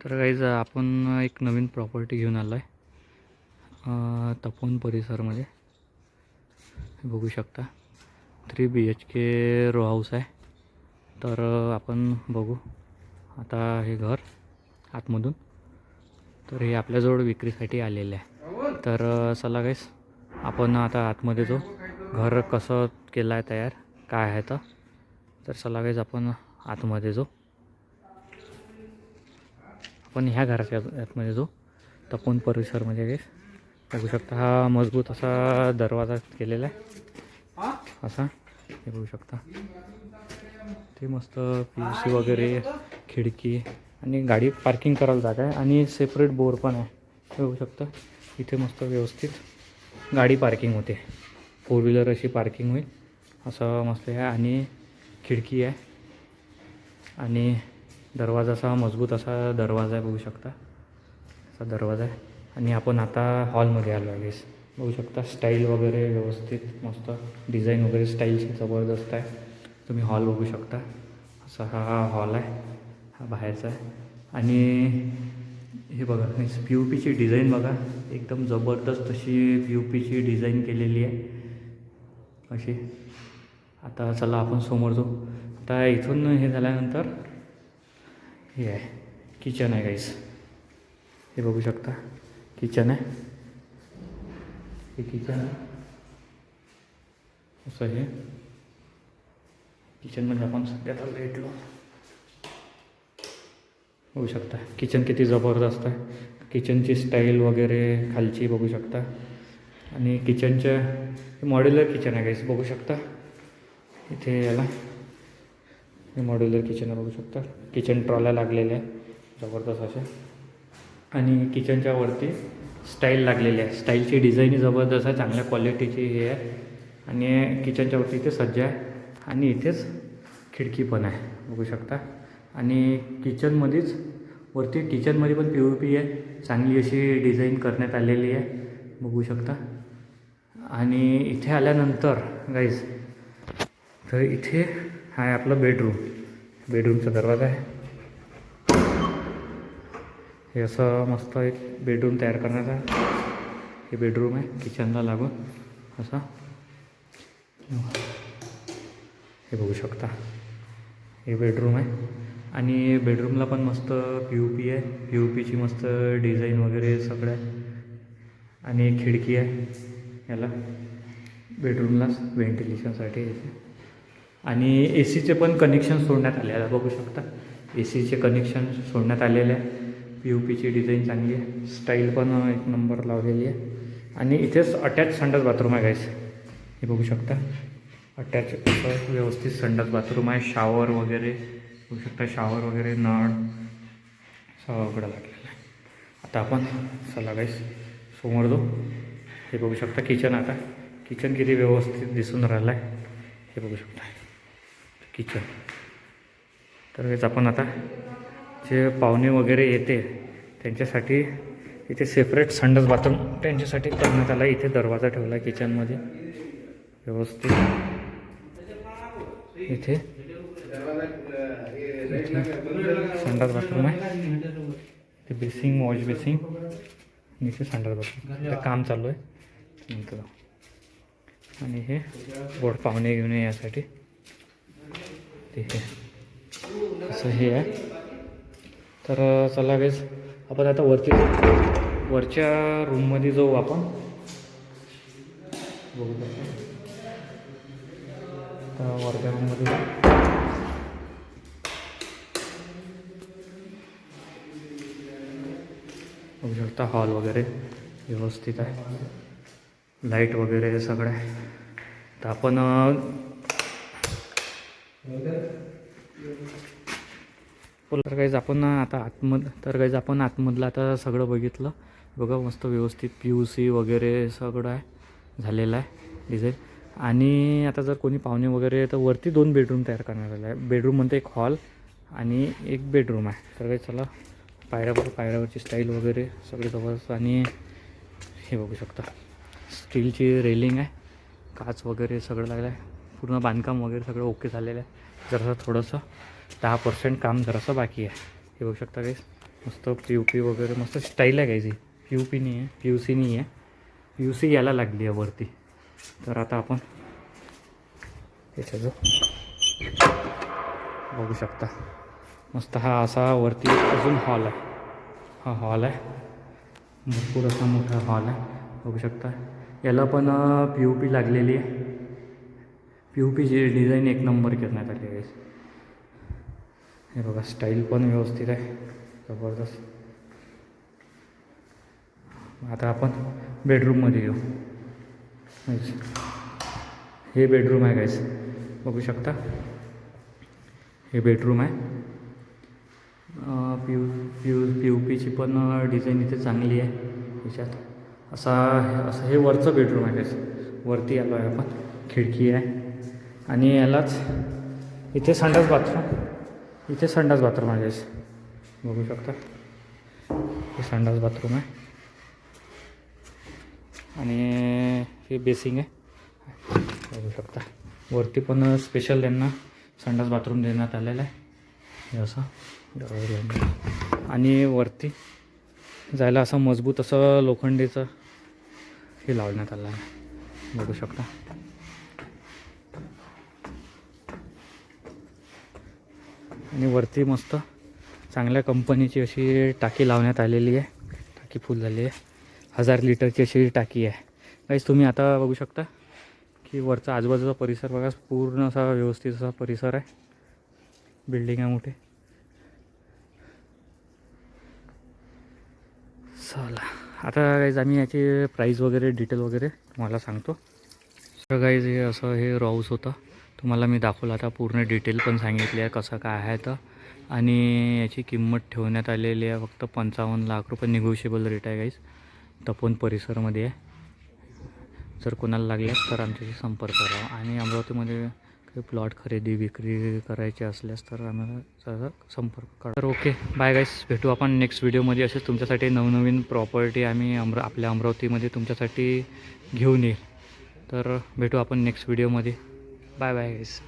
तर काहीच आपण एक नवीन प्रॉपर्टी घेऊन आलो आहे तपोन परिसरमध्ये. बघू शकता. Three B H K row house आहे. तर आपण बघू. आता हे घर आतमधून. तर हे आपल्याजवळ विक्रीसाठी आलेले आहे. तर चला गाईस आपण आता आतमध्ये जो घर कसं केलं आहे तयार काय आहे तर. चला गाईस आपण आतमध्ये जो आपण ह्या घराच्या आतमध्ये जो तपोन परिसरमध्ये म्हणजे गाईस बघू शकता. हा मजबूत असा दरवाजा केलेला आहे. असा हे बघू शकता. ते मस्त पी यू सी वगैरे खिडकी आणि गाडी पार्किंग करायला जागा आहे. आणि सेपरेट बोर पण आहे. हे बघू शकता. इथे मस्त व्यवस्थित गाडी पार्किंग होते. फोर व्हीलर अशी पार्किंग होईल. असं मस्त आहे. आणि खिडकी आहे. आणि दरवाजा असा मजबूत असा दरवाजा आहे बघू शकता. असा दरवाजा आहे. आणि आपण आता हॉलमध्ये आलो आहे बघू शकता स्टाईल वगैरे व्यवस्थित मस्त. डिझाईन वगैरे स्टाईलची जबरदस्त आहे. तुम्ही हॉल बघू शकता. असा हा हॉल आहे. हा बाहेरचा आहे. आणि हे बघा पी यू पीची डिझाईन बघा. एकदम जबरदस्त अशी पी यू पीची डिझाईन केलेली आहे. अशी. आता चला आपण समोर जाऊ. आता इथून हे झाल्यानंतर हे आहे किचन आहे गाईस हे बघू शकता किचन आहे हे। किचन आहे असं हे किचनमध्ये आपण सध्या तर भेटलो बघू शकता किचन किती जबरदस्त आहे किचनची स्टाईल वगैरे खालची बघू शकता आणि किचनच्या मॉड्युलर किचन आहे गाईस बघू शकता इथे याला हे मॉड्युलर किचन बघू शकता. किचन ट्रॉल्या लागलेल्या आहे. जबरदस्त अशा आणि किचनच्या वरती स्टाईल लागलेली आहे. स्टाईलची डिझाईन जबरदस्त आहे. चांगल्या क्वालिटीची हे आहे. आणि किचनच्या वरती इथे सज्ज आहे. आणि इथेच खिडकी पण आहे. बघू शकता. आणि किचनमध्येच वरती किचनमध्ये पण पी ओ पी आहे. चांगली अशी डिझाईन करण्यात आलेली आहे. बघू शकता. आणि इथे आल्यानंतर गाईज तर इथे हा आहे आपलं बेडरूम बेडरूमचा दरवाजा आहे. हे असं मस्त एक बेडरूम तयार करण्याचा हे बेडरूम आहे किचनला लागून असं. हे बघू शकता. हे बेडरूम आहे. आणि बेडरूमला पण मस्त पी यू पी आहे. पी यू पीची मस्त डिझाईन वगैरे सगळं आहे. आणि एक खिडकी आहे याला. बेडरूमलाच व्हेंटिलेशनसाठी इथे आणि ए सीचे पण कनेक्शन सोडण्यात आले आहे बघू शकता. ए सीचे कनेक्शन सोडण्यात आलेले आहे. पी यू पीची डिझाईन चांगली आहे. स्टाईल पण एक नंबर लावलेली आहे. आणि इथेच अटॅच संडास बाथरूम आहे गाईस हे बघू शकता. अटॅच असं व्यवस्थित संडास बाथरूम आहे. शावर वगैरे बघू शकता. शावर वगैरे नळ सगळं लागलेलं आहे. आता आपण चला गाईस समोर जाऊ. हे बघू शकता किचन आता. किचन किती व्यवस्थित दिसून राहिलं आहे हे बघू शकता. किचन तर हेच आपण आता जे पाहुणे वगैरे येते त्यांच्यासाठी इथे सेपरेट संडास बाथरूम त्यांच्यासाठी करण्यात आला. इथे दरवाजा ठेवला आहे किचनमध्ये व्यवस्थित. इथे. संडास बाथरूम आहे. ते बेसिंग वॉश बेसिंग इथे संडास बाथरूम ते काम चालू आहे. नंतर. आणि हे गोड पाहुणे घेऊन यासाठी. ते हे. असं हे आहे. तर चला वेस आपण आता वरती वरच्या रूममध्ये जाऊ आपण. बघू तर वरच्या रूममध्ये जाऊ. बघू शकता हॉल वगैरे व्यवस्थित आहे. लाइट वगैरे सगळं आहे. तर आपण तर काहीच आपण आता आतमध तर काहीच आपण आतमधलं आता सगळं बघितलं. बघा मस्त व्यवस्थित पी यू सी वगैरे सगळं आहे झालेलं आहे डिझाईन आणि आता जर कोणी पाहुणे वगैरे तर वरती दोन बेडरूम तयार करण्यात आले आहे बेडरूममध्ये एक हॉल आणि एक बेडरूम आहे. तर काही चला पायऱ्यावर पायऱ्यावरची स्टाईल वगैरे सगळे जबरदस्त आणि हे बघू शकता स्टीलची रेलिंग आहे काच वगैरे सगळं लागलं आहे पूर्ण बांधकाम वगैरे सगळं ओके झालेलं आहे. जरासं थोडंसं दहा पर्सेंट काम जरासं बाकी आहे. हे बघू शकता काहीच मस्त पी यू पी वगैरे मस्त स्टाईल आहे काहीची पी यू पी नाही आहे पी यू सी नाही आहे. पी यू सी यायला लागली आहे वरती. तर आता आपण त्याच्या जो बघू शकता. मस्त हा असा वरती अजून हॉल आहे. हा हॉल आहे. भरपूर असा मोठा हॉल आहे. बघू शकता. याला पण पी यू पी लागलेली आहे. पी यू पीची डिझाईन एक नंबर करण्यात आली आहे. हे बघा स्टाईल पण व्यवस्थित आहे. जबरदस्त. आता आपण बेडरूममध्ये येऊ. हे बेडरूम आहे गाईस बघू शकता? हे बेडरूम आहे. P U P U P U पीची पण डिझाईन इथे चांगली आहे. याच्यात असा असं हे वरचं बेडरूम आहे गाईस वरती आलो आहे आपण. खिडकी आहे. आणि यालाच इथे संडास बाथरूम. इथे संडास बाथरूम आहे गाईस बघू शकता. हे संडास बाथरूम आहे. आणि हे बेसिंग आहे. बघू शकता. वरती पण स्पेशल त्यांना संडास बाथरूम देण्यात आलेलं आहे. हे असं. दरवाजा आणि वरती जायला असं मजबूत असं लोखंडीचं हे लावण्यात आलं आहे. बघू शकता. आणि वरती मस्त चांगल्या कंपनीची अशी टाकी लावण्यात आलेली आहे. टाकी फुल झाली आहे. हजार लिटरची अशी टाकी आहे. काहीच तुम्ही आता बघू शकता की वरचा आजूबाजूचा परिसर बघा पूर्ण असा व्यवस्थित असा परिसर आहे. बिल्डिंग आहे मोठी. चला. आता गाईज आम्ही याची प्राईस वगैरे डिटेल वगैरे तुम्हाला सांगतो. गाईज हे असं हे राऊस होतं. तुम्हाला मी दाखवलं आता पूर्ण डिटेल पण सांगितली आहे कसं काय आहे तर. आणि याची किंमत ठेवण्यात आलेली आहे फक्त पंचावन्न लाख रुपये निगोशिएबल रेट आहे गाईस तपोन परिसरमध्ये आहे. जर कोणाला लागल्यास तर आमच्याशी संपर्क करा. आणि अमरावतीमध्ये काही प्लॉट खरेदी विक्री करायची असल्यास तर आम्हाला संपर्क करा. तर ओके बाय गाईस भेटू आपण नेक्स्ट व्हिडिओमध्ये असेच तुमच्यासाठी नवनवीन प्रॉपर्टी आम्ही अमरा आपल्या अमरावतीमध्ये तुमच्यासाठी घेऊन येईल. तर भेटू आपण नेक्स्ट व्हिडिओमध्ये बाय बाय गाईस